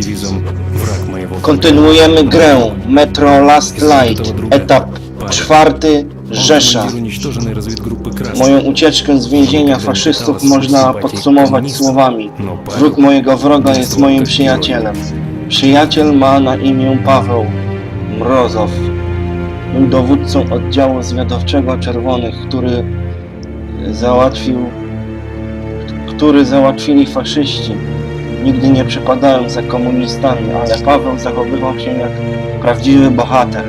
wrak mojego Kontynuujemy grę Metro Last Light, etap czwarty Rzesza. Moją ucieczkę z więzienia faszystów można podsumować słowami Wróg mojego wroga jest moim przyjacielem. Przyjaciel ma na imię Paweł Mrozow. Był dowódcą oddziału zwiadowczego Czerwonych, który załatwił, który załatwili faszyści. Nigdy nie przypadałem za komunistami, ale Paweł zachowywał się jak prawdziwy bohater.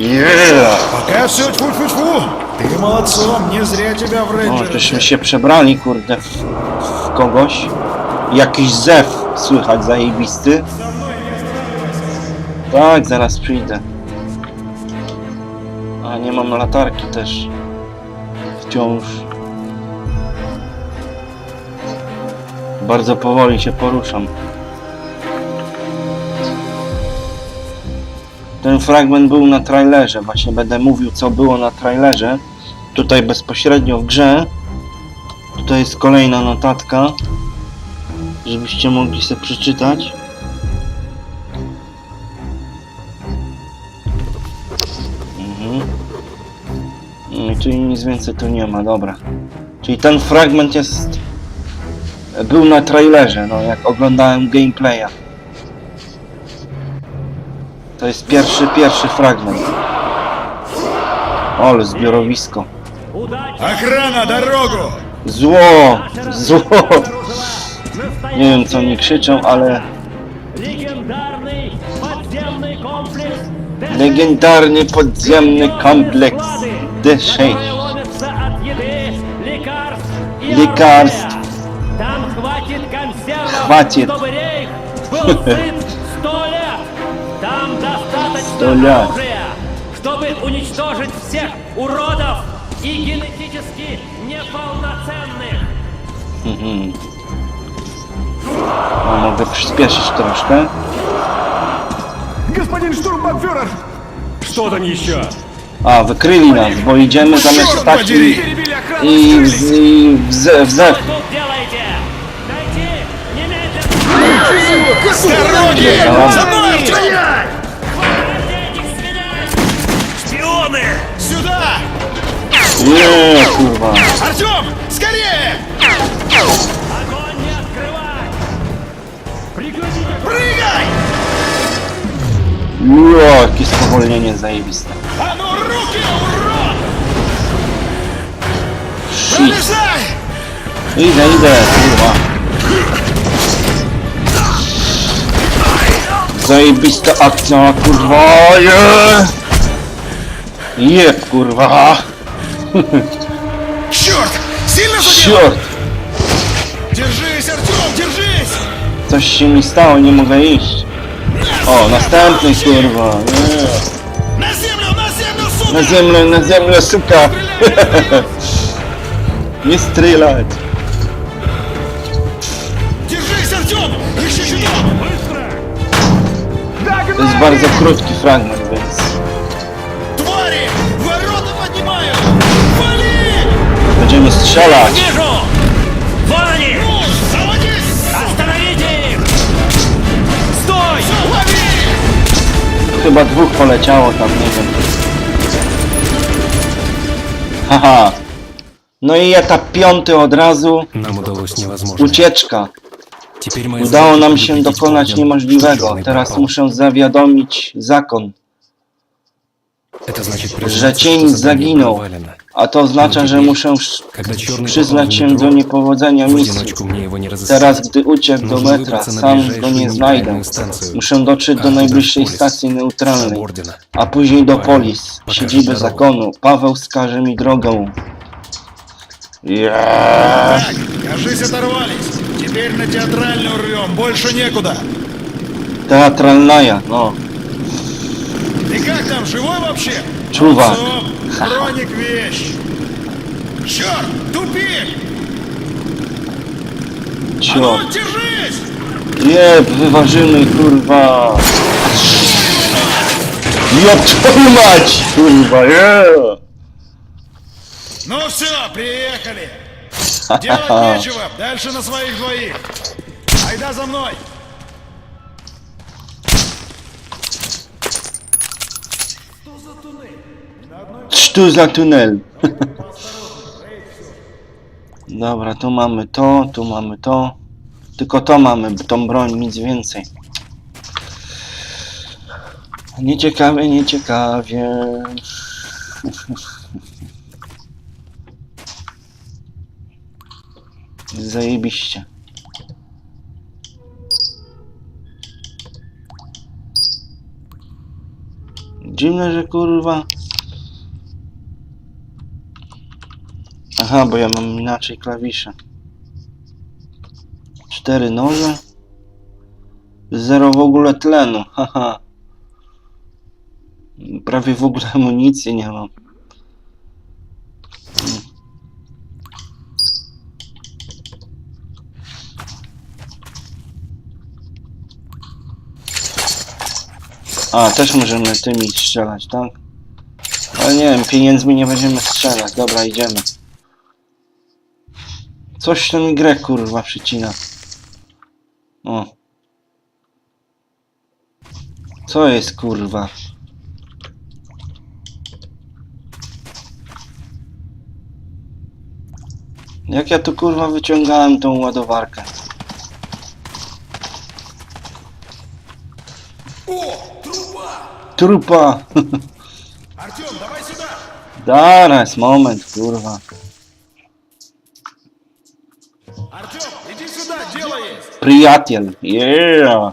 Yeah! Пока все тьфу-тьфу-тьфу. Ты молодцом, не зря тебя в O, рейнджеры. żeśmy się przebrali, kurde, w, w kogoś. Jakiś zew słychać zajebisty. Tak, zaraz przyjdę. A, nie mam latarki też. Wciąż. Bardzo powoli się poruszam. Ten fragment był na trailerze. Właśnie będę mówił, co było na trailerze. Tutaj bezpośrednio w grze. Tutaj jest kolejna notatka, żebyście mogli sobie przeczytać. Mhm. No, czyli nic więcej tu nie ma, dobra. Czyli ten fragment jest... Był na trailerze, no jak oglądałem gameplaya. To jest pierwszy, pierwszy fragment. Ole, zbiorowisko. Drogo! Zło! Zło! Nie wiem co oni krzyczą, ale... Legendarny podziemny kompleks D6 Lekarstw хватит консервов, Хватит. чтобы рейх был сыт сто лет. Там достаточно лет. оружия, чтобы уничтожить всех уродов и генетически неполноценных. Mhm. No, mogę przyspieszyć troszkę. Господин штурмбанфюрер! Что там еще? A, wykryli nas, bo idziemy zamiast tak i, i, w, i w, w Что zew. Враги! За мной, Шпионы! Сюда! Нет, курва! Артем, скорее! Огонь не открывать! Приключите! Прыгай! Ну, Йо, кисловолнение заебисто. А ну руки, урод! Шить! Ида, ида, курва! Zajebista akcja, kurwa, je! Jeb, kurwa. Черт! Сильно задел? Short. Держись, Артем, держись! Coś się mi stało, nie mogę iść. O, następny, kurwa. Nie. На землю, на землю, сука! Na ziemię, na ziemię, suka. Nie strzelać. To jest bardzo krótki fragment, więc Твари! Ворота поднимаю! Вали! będziemy strzelać. Вижу! Вон они! Ну, заводись! Остановите их! Стой! Лови! Chyba dwóch poleciało tam, nie wiem. Haha. No i etap piąty od razu. Нам удалось невозможно. Ucieczka. Теперь моя Udało задача nam się предупредить dokonać Орден, niemożliwego. что Черный Teraz пропал. muszę zawiadomić zakon, Это значит że признаться, cień что задание zaginął. провалено. A to oznacza, że muszę sz- Когда черный przyznać попал się в do метро, niepowodzenia в misji. одиночку мне его не разыскать. Teraz, gdy uciekł do Нужно metra, выбраться на sam ближайшую go nie znajdę. нейтральную станцию. Muszę dotrzeć do А оттуда в najbliższej Полис, stacji штаб neutralnej, Ордена. a później do Paweł, Polis, pokaż siedziby drogę. zakonu. Paweł wskaże mi drogę. Yeah. Так, кажись, оторвались. Теперь на театральную рвем, больше некуда. Teatralnaja, no. Ты как там, живой вообще? Чувак. Броник вещь. Черт, тупик! А Cio. ну, держись! Nie, wyważymy, kurwa. Jeb twoją mać, kurwa, yeah. Ну все, приехали. Делать нечего. Дальше на своих двоих. Айда за мной. Sztu za tunel. Dobra, tu mamy to, tu mamy to. Tylko to mamy, tą broń, nic więcej. Nieciekawie, nieciekawie. Zajebiście. Dziwne, że kurwa. Aha, bo ja mam inaczej klawisze. Cztery noże. Zero w ogóle tlenu, haha. Prawie w ogóle amunicji nie mam. A, też możemy tymi strzelać, tak? Ale nie wiem, pieniędzmi nie będziemy strzelać. Dobra, idziemy. Coś mi grę kurwa przycina. O. Co jest kurwa? Jak ja tu kurwa wyciągałem tą ładowarkę? Trupa! Артем, давай сюда! Zaraz, moment, kurwa. Артем, иди сюда, дело есть! Przyjaciel, yeah!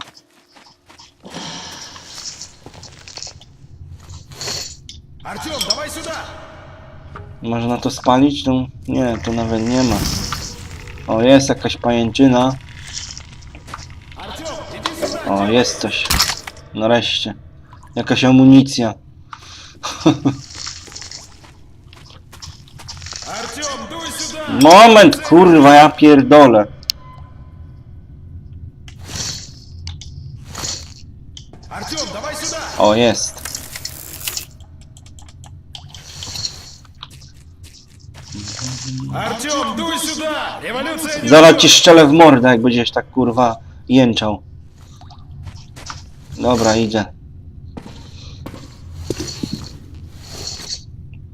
Артем, давай сюда! Można to spalić? Tu? Nie, tu nawet nie ma. O, jest jakaś pajęczyna. Артем, иди сюда! O, jest coś. Nareszcie. Jakaś amunicja. Артем, дуй сюда! Moment, kurwa, ja pierdolę. Артем, давай сюда! O, jest. Артем, дуй сюда! Революция не Zaraz ждет! ci szczelę w mordę, jak będziesz tak kurwa jęczał. Dobra, idzie.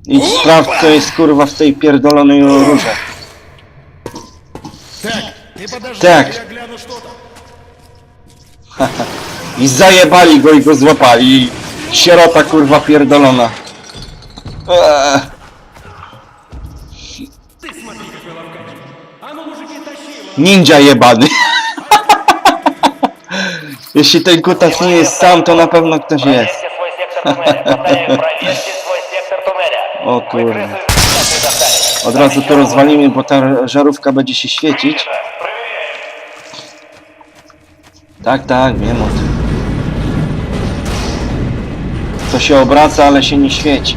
Idź sprawdź, co jest kurwa w tej pierdolonej róże. Так, ты подожди, Так. я гляну что там. I zajebali go i go złapali. Sierota kurwa pierdolona. Eee. А ну, мужики, тащи его! Ninja jebany. Jeśli ten kutas nie jest sam, to na pewno ktoś jest. Проверьте свой сектор туннеля. Повторяю, проверьте свой сектор туннеля. O Вы kurwa. крысы не достали. Od razu to rozwalimy, bo ta żarówka będzie się świecić. Проверяю. Tak, tak, wiem o tym. To się obraca, ale się nie świeci.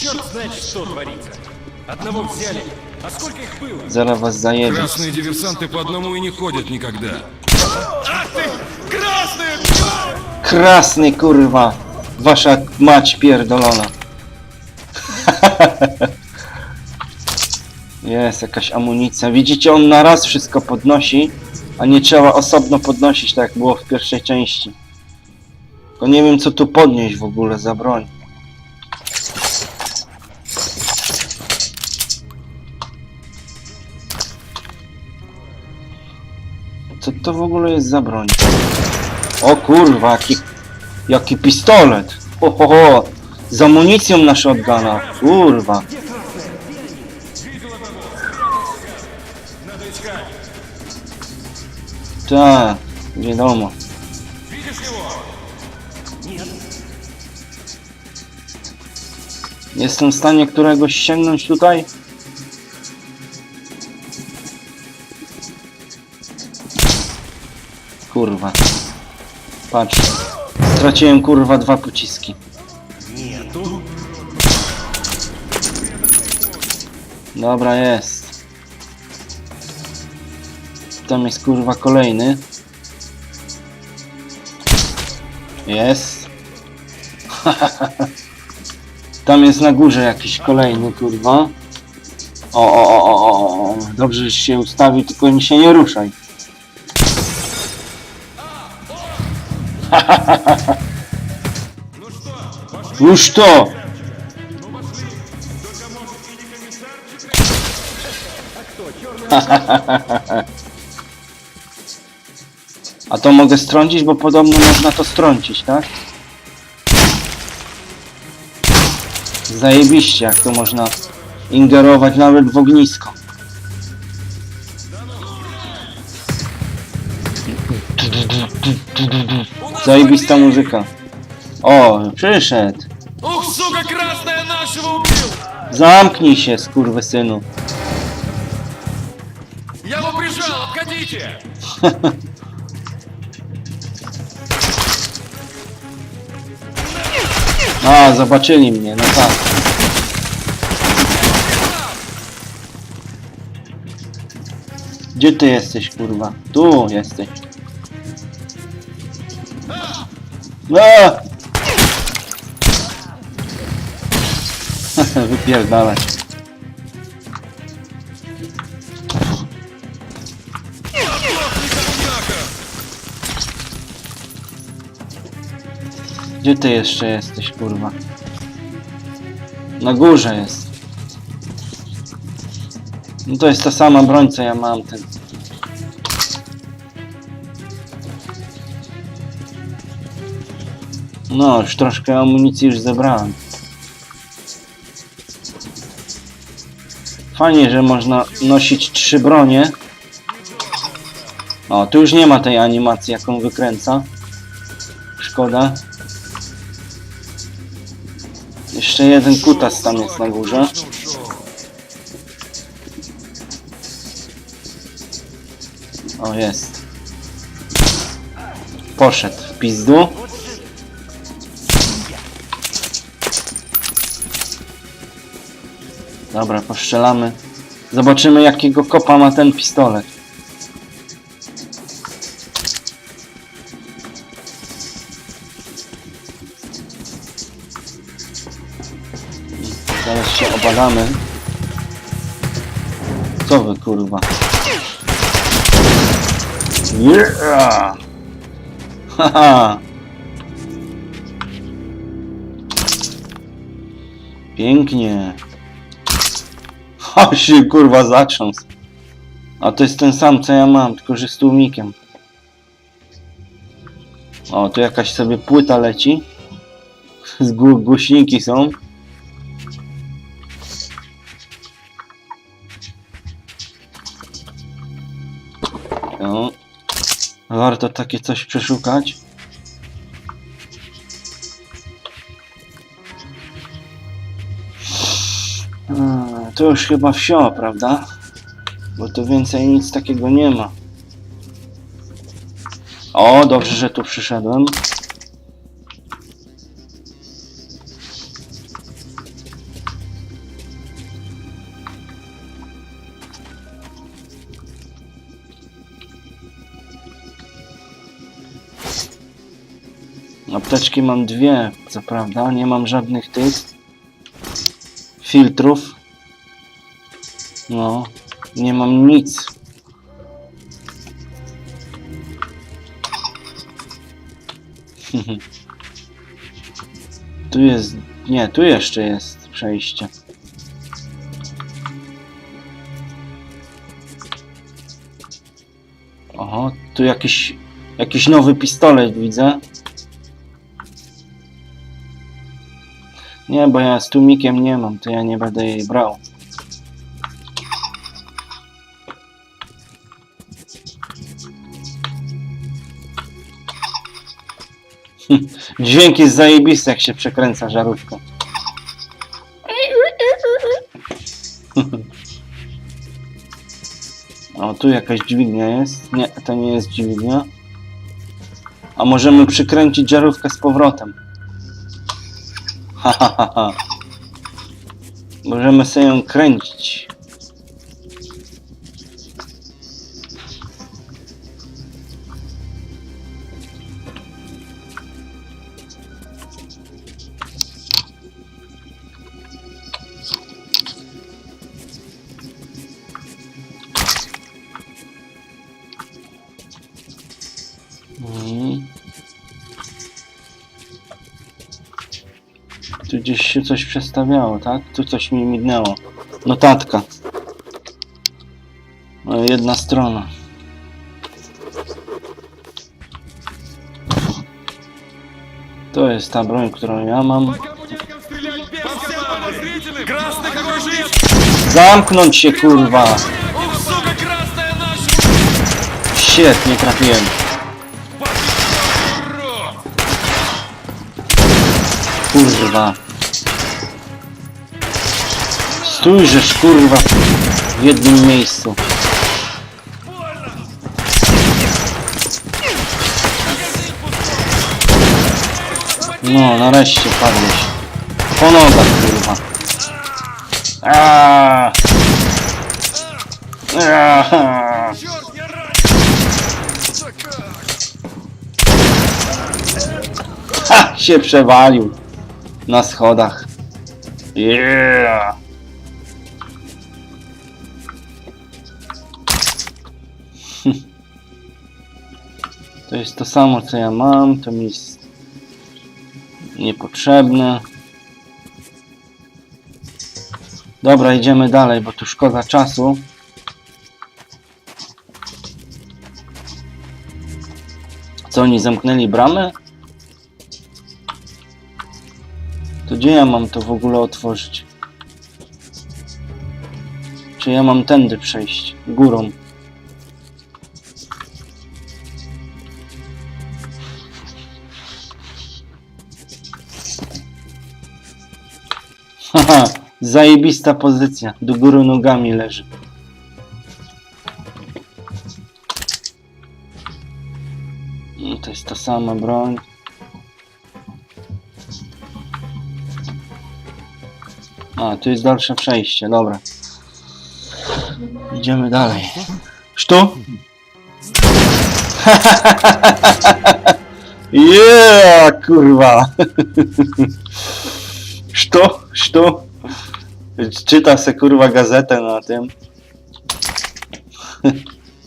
Черт знает, что творится! Одного взяли, а сколько их было? Zaraz was zajebie. Красные диверсанты по одному и не ходят никогда. Krasny kurwa. Wasza mać pierdolona. Jest jakaś amunicja. Widzicie, on na raz wszystko podnosi, a nie trzeba osobno podnosić, tak jak było w pierwszej części. Tylko nie wiem, co tu podnieść w ogóle za broń. Co to w ogóle jest za broń? O kurwa, jaki, jaki pistolet! Ho, ho, ho. Z amunicją na shotguna. Kurwa. Tak, wiadomo. Jestem w stanie któregoś sięgnąć tutaj? Kurwa. Patrz. Straciłem kurwa dwa pociski. Dobra, jest. Tam jest kurwa kolejny. Jest. Tam jest na górze jakiś kolejny kurwa. O, o, o, o, o. Dobrze, że się ustawił, tylko mi się nie ruszaj. Ну что? A to mogę strącić, bo podobno można to strącić, tak? Zajebiście, jak to można ingerować nawet w ognisko. Zajebista muzyka. O, przyszedł. Ух, сука, красная нашего убил! Zamknij się, skurwysynu. Я его прижал, обходите! A, zobaczyli mnie, no tak. Gdzie ty jesteś, kurwa? Tu jesteś. A! Wypierdalać. Gdzie ty jeszcze jesteś, kurwa? Na górze jest. No to jest ta sama broń, co ja mam, ten. No, już troszkę amunicji już zebrałem. Fajnie, że można nosić trzy bronie. O, tu już nie ma tej animacji, jaką wykręca. Szkoda. Jeszcze jeden kutas tam jest na górze. O, jest. Poszedł w pizdu. Dobra, poszczelamy. Zobaczymy jakiego kopa ma ten pistolet. Zaraz się obadamy. Co wy kurwa? Yeah! Haha! Pięknie. O się kurwa zatrząs. A to jest ten sam co ja mam, tylko że z tłumikiem. O, tu jakaś sobie płyta leci. Z gł- głośniki są. No. Warto takie coś przeszukać. To już chyba wsio, prawda? Bo tu więcej nic takiego nie ma. O, dobrze, że tu przyszedłem. Apteczki mam dwie, co prawda, nie mam żadnych tych filtrów. No, nie mam nic. tu jest, nie, tu jeszcze jest przejście. Oho, tu jakiś, jakiś nowy pistolet widzę. Nie, bo ja z tłumikiem nie mam, to ja nie będę jej brał. Dźwięk jest zajebisty, jak się przekręca żarówka. O, tu jakaś dźwignia jest. Nie, to nie jest dźwignia. A możemy przykręcić żarówkę z powrotem. Ha, ha, ha, ha. Możemy sobie ją kręcić. gdzieś się coś przestawiało, tak? Tu coś mi mignęło. Notatka. No, jedna strona. To jest ta broń, którą ja mam. Zamknąć się, kurwa! Shit, nie trafiłem. Kurwa. Stójżesz kurwa w jednym miejscu. No, nareszcie padłeś. Po nogach kurwa. Aaaa. Aaaa. Ha! Się przewalił na schodach. Yeah! To jest to samo co ja mam, to mi jest niepotrzebne. Dobra, idziemy dalej, bo tu szkoda czasu. Co oni zamknęli bramę? To gdzie ja mam to w ogóle otworzyć? Czy ja mam tędy przejść? Górą. Zajebista pozycja. Do góry nogami leży. No to jest ta sama broń. A, tu jest dalsze przejście, dobra. Idziemy dalej. Sztu? yeah, kurwa! Sztu? Sztu? Czyta se kurwa gazetę na tym.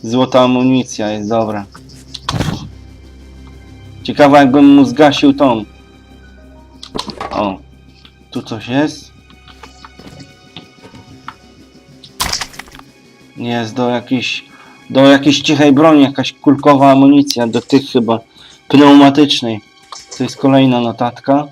Złota amunicja jest dobra. Ciekawe jakbym mu zgasił tą. O. Tu coś jest? Jest do jakiejś do jakiejś cichej broni, jakaś kulkowa amunicja, do tych chyba pneumatycznej. To jest kolejna notatka.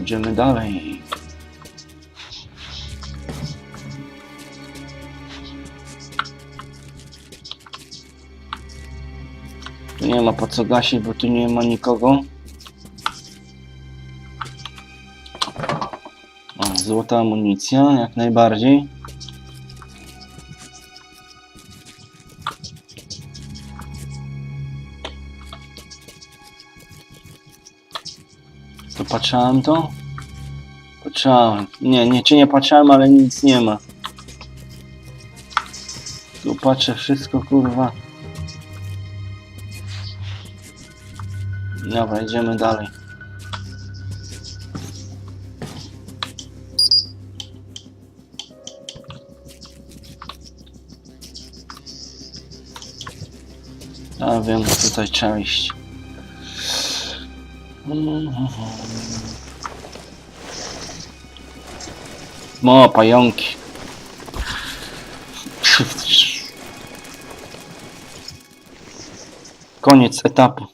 Idziemy dalej. Tu nie ma po co gasić, bo tu nie ma nikogo. O, złota amunicja, jak najbardziej. Patrzałem to? Patrzałem. Nie, nie, czy nie patrzałem, ale nic nie ma. Tu patrzę wszystko, kurwa. Dobra, idziemy dalej. A wiem, tutaj trzeba iść. Mo, pająki. Koniec etapu.